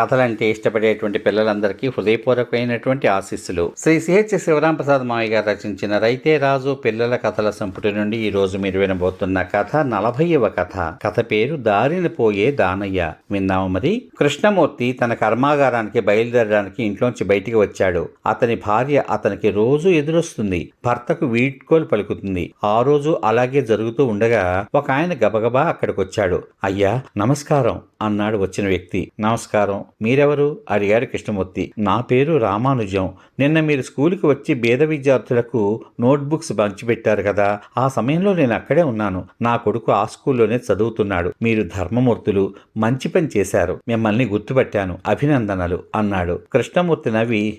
కథలంటే ఇష్టపడేటువంటి పిల్లలందరికీ హృదయపూర్వకమైనటువంటి ఆశీస్సులు. శ్రీ సిహెచ్ శివరాంప్రసాద్ మావయ్య గారు రచించిన రైతే రాజు పిల్లల కథల సంపుటి నుండి ఈ రోజు మీరు వినబోతున్న కథ నలభైవ కథ. కథ పేరు దారిన పోయే దానయ్య. విన్నాము మరి? కృష్ణమూర్తి తన కర్మాగారానికి బయలుదేరడానికి ఇంట్లోంచి బయటికి వచ్చాడు. అతని భార్య అతనికి రోజు ఎదురొస్తుంది. భర్తకు వీడ్కోలు పలుకుతుంది. ఆ రోజు అలాగే జరుగుతూ ఉండగా ఒక ఆయన గబగబా అక్కడికి వచ్చాడు అయ్యా నమస్కారం అన్నాడు వచ్చిన వ్యక్తి. నమస్కారం మీరెవరు? అడిగాడు కృష్ణమూర్తి. నా పేరు రామానుజం. నిన్న మీరు స్కూల్కి వచ్చి పేద విద్యార్థులకు నోట్బుక్స్ పంచిపెట్టారు కదా. ఆ సమయంలో నేను అక్కడే ఉన్నాను. నా కొడుకు ఆ స్కూల్లోనే చదువుతున్నాడు. మీరు ధర్మమూర్తులు. మంచి పని చేశారు. మిమ్మల్ని గుర్తుపట్టాను. అభినందనలు అన్నాడు. కృష్ణమూర్తి నవ్వి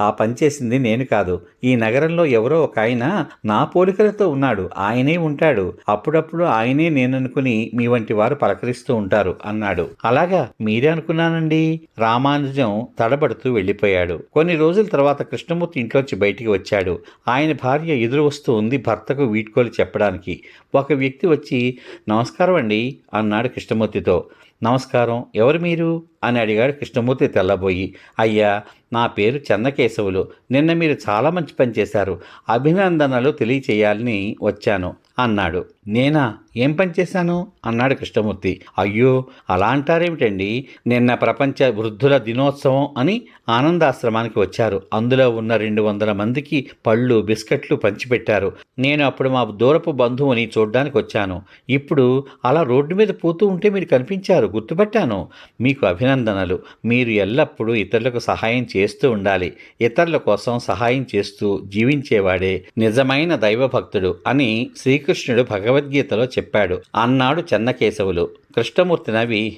ఆ పని చేసింది నేను కాదు. ఈ నగరంలో ఎవరో ఒక ఆయన నా పోలికలతో ఉన్నాడు. ఆయనే ఉంటాడు. అప్పుడప్పుడు ఆయనే నేననుకుని మీ వంటి వారు పలకరిస్తూ ఉంటారు అన్నాడు. అలాగా? మీరే అనుకున్నానండి. రామానుజం తడబడుతూ వెళ్ళిపోయాడు. కొన్ని రోజుల తర్వాత కృష్ణమూర్తి ఇంట్లోంచి బయటికి వచ్చాడు. ఆయన భార్య ఎదురు వస్తూ ఉంది భర్తకు వీడ్కోలు చెప్పడానికి. ఒక వ్యక్తి వచ్చి నమస్కారం అండి అన్నాడు కృష్ణమూర్తితో. నమస్కారం ఎవరు మీరు? అని అడిగాడు కృష్ణమూర్తి తెల్లబోయి. అయ్యా నా పేరు చెన్నకేశవులు నిన్న మీరు చాలా మంచి పని చేశారు. అభినందనలు తెలియచేయాలని వచ్చాను అన్నాడు. నేనా? ఏం పని చేశాను? అన్నాడు కృష్ణమూర్తి. అయ్యో అలా అంటారేమిటండి? నిన్న ప్రపంచ వృద్ధుల దినోత్సవం అని ఆనందాశ్రమానికి వచ్చారు. అందులో ఉన్న రెండు వందల మందికి పళ్ళు బిస్కెట్లు పంచిపెట్టారు. నేను అప్పుడు మా దూరపు బంధువుని చూడ్డానికి వచ్చాను. ఇప్పుడు అలా రోడ్డు మీద పోతూ ఉంటే మీరు కనిపించారు గుర్తుపట్టాను. మీకు అభినందనలు. మీరు ఎల్లప్పుడూ ఇతరులకు సహాయం చేస్తూ ఉండాలి. ఇతరుల కోసం సహాయం చేస్తూ జీవించేవాడే నిజమైన దైవభక్తుడు అని శ్రీకృష్ణుడు భగవద్గీతలో చెప్పాడు. అన్నాడు చెన్నకేశవులు. కృష్ణమూర్తి నవి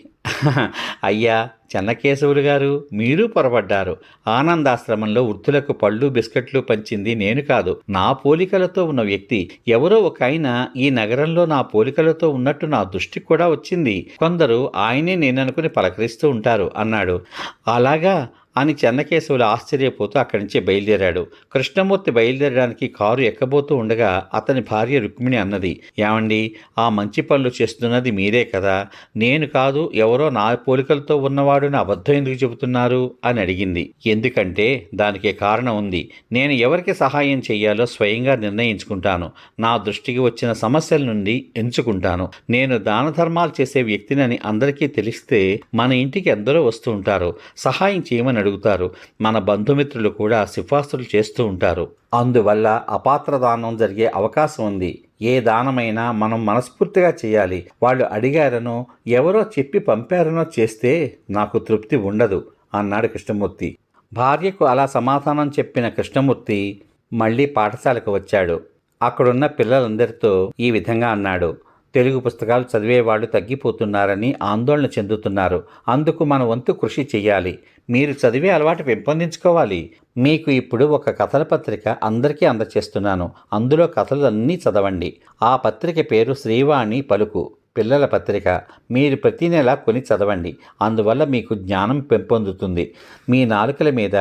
అయ్యా చెన్నకేశవులు గారు మీరు పొరపడ్డారు. ఆనందాశ్రమంలో వృద్ధులకు పళ్ళు బిస్కెట్లు పంచింది నేను కాదు. నా పోలికలతో ఉన్న వ్యక్తి. ఎవరో ఒక ఆయన ఈ నగరంలో నా పోలికలతో ఉన్నట్టు నా దృష్టికి కూడా వచ్చింది. కొందరు ఆయనే నేననుకుని పలకరిస్తూ ఉంటారు అన్నాడు. అలాగా? అని చెన్నకేశవులు ఆశ్చర్యపోతూ అక్కడి నుంచి బయలుదేరాడు. కృష్ణమూర్తి బయలుదేరడానికి కారు ఎక్కబోతూ ఉండగా అతని భార్య రుక్మిణి అన్నది ఏమండి ఆ మంచి పనులు చేస్తున్నది మీరే కదా. నేను కాదు ఎవరో నా పోలికలతో ఉన్నవాడు నా అబద్ధం ఎందుకు చెబుతున్నారు? అని అడిగింది. ఎందుకంటే దానికి కారణం ఉంది. నేను ఎవరికి సహాయం చేయాలో స్వయంగా నిర్ణయించుకుంటాను. నా దృష్టికి వచ్చిన సమస్యల నుండి ఎంచుకుంటాను. నేను దాన ధర్మాలు చేసే వ్యక్తినని అందరికీ తెలిస్తే మన ఇంటికి ఎందరో వస్తూ ఉంటారు. సహాయం చేయమని అడుగుతారు. మన బంధుమిత్రులు కూడా సిఫార్సులు చేస్తూ ఉంటారు. అందువల్ల అపాత్ర దానం జరిగే అవకాశం ఉంది. ఏ దానమైనా మనం మనస్ఫూర్తిగా చేయాలి. వాళ్ళు అడిగారనో ఎవరో చెప్పి పంపారనో చేస్తే నాకు తృప్తి ఉండదు అన్నాడు కృష్ణమూర్తి. భార్యకు అలా సమాధానం చెప్పిన కృష్ణమూర్తి మళ్ళీ పాఠశాలకు వచ్చాడు. అక్కడున్న పిల్లలందరితో ఈ విధంగా అన్నాడు. తెలుగు పుస్తకాలు చదివేవాళ్ళు తగ్గిపోతున్నారని ఆందోళన చెందుతున్నారు. అందుకు మన వంతు కృషి చేయాలి. మీరు చదివే అలవాటు పెంపొందించుకోవాలి. మీకు ఇప్పుడు ఒక కథల పత్రిక అందరికీ అందచేస్తున్నాను. అందులో కథలు అన్నీ చదవండి. ఆ పత్రిక పేరు శ్రీవాణి పలుకు పిల్లల పత్రిక. మీరు ప్రతి నెల కొని చదవండి. అందువల్ల మీకు జ్ఞానం పెంపొందుతుంది. మీ నాలుకల మీద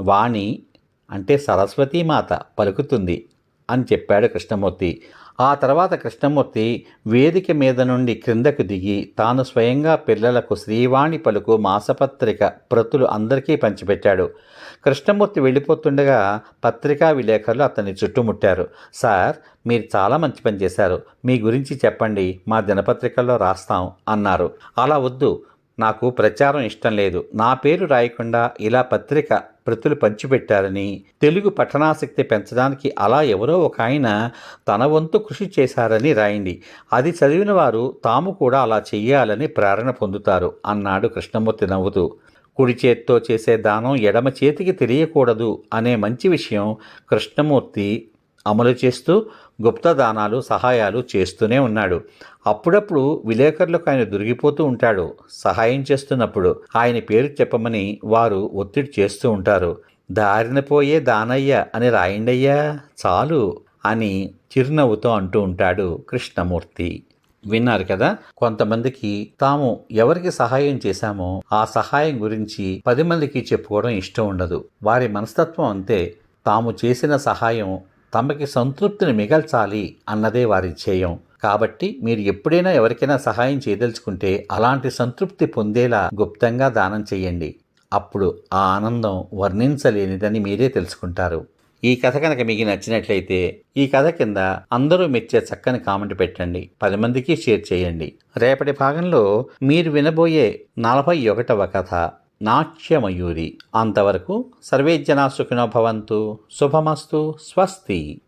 వాణి అంటే సరస్వతీ మాత పలుకుతుంది అని చెప్పాడు కృష్ణమూర్తి. ఆ తర్వాత కృష్ణమూర్తి వేదిక మీద నుండి క్రిందకు దిగి తాను స్వయంగా పిల్లలకు శ్రీవాణి పలుకు మాసపత్రిక ప్రతులు అందరికీ పంచిపెట్టాడు. కృష్ణమూర్తి వెళ్ళిపోతుండగా పత్రికా విలేకరులు అతన్ని చుట్టుముట్టారు. సార్ మీరు చాలా మంచి పని చేశారు. మీ గురించి చెప్పండి మా దినపత్రికల్లో రాస్తాం అన్నారు. అలా వద్దు. నాకు ప్రచారం ఇష్టం లేదు. నా పేరు రాయకుండా ఇలా పత్రిక ప్రతులు పంచిపెట్టారని తెలుగు పఠనాసక్తి పెంచడానికి అలా ఎవరో ఒక ఆయన తన వంతు కృషి చేశారని రాయండి. అది చదివిన వారు తాము కూడా అలా చెయ్యాలని ప్రేరణ పొందుతారు అన్నాడు కృష్ణమూర్తి నవ్వుతూ. కుడి చేత్తో చేసే దానం ఎడమ చేతికి తెలియకూడదు అనే మంచి విషయం కృష్ణమూర్తి అమలు చేస్తూ గుప్త దానాలు సహాయాలు చేస్తూనే ఉన్నాడు. అప్పుడప్పుడు విలేకరులకు ఆయన దొరికిపోతూ ఉంటాడు సహాయం చేస్తున్నప్పుడు. ఆయన పేరు చెప్పమని వారు ఒత్తిడి చేస్తూ ఉంటారు. దారిన పోయే దానయ్య అని రాయండయ్యా చాలు అని చిరునవ్వుతో అంటూ ఉంటాడు కృష్ణమూర్తి. విన్నారు కదా కొంతమందికి తాము ఎవరికి సహాయం చేశామో ఆ సహాయం గురించి పది మందికి చెప్పుకోవడం ఇష్టం ఉండదు. వారి మనస్తత్వం అంతే. తాము చేసిన సహాయం తమకి సంతృప్తిని మిగల్చాలి అన్నదే వారి ధ్యేయం. కాబట్టి మీరు ఎప్పుడైనా ఎవరికైనా సహాయం చేయదలుచుకుంటే అలాంటి సంతృప్తి పొందేలా గుప్తంగా దానం చేయండి. అప్పుడు ఆ ఆనందం వర్ణించలేనిదని మీరే తెలుసుకుంటారు. ఈ కథ కనుక మీకు నచ్చినట్లయితే ఈ కథ కింద అందరూ మెచ్చే చక్కని కామెంట్ పెట్టండి. పది మందికి షేర్ చేయండి. రేపటి భాగంలో మీరు వినబోయే నలభై ఒకటవ కథ. నాట్యమయూరి. అంతవరకు సర్వే జనా సుఖినో భవంతు. శుభమస్తు. స్వస్తి.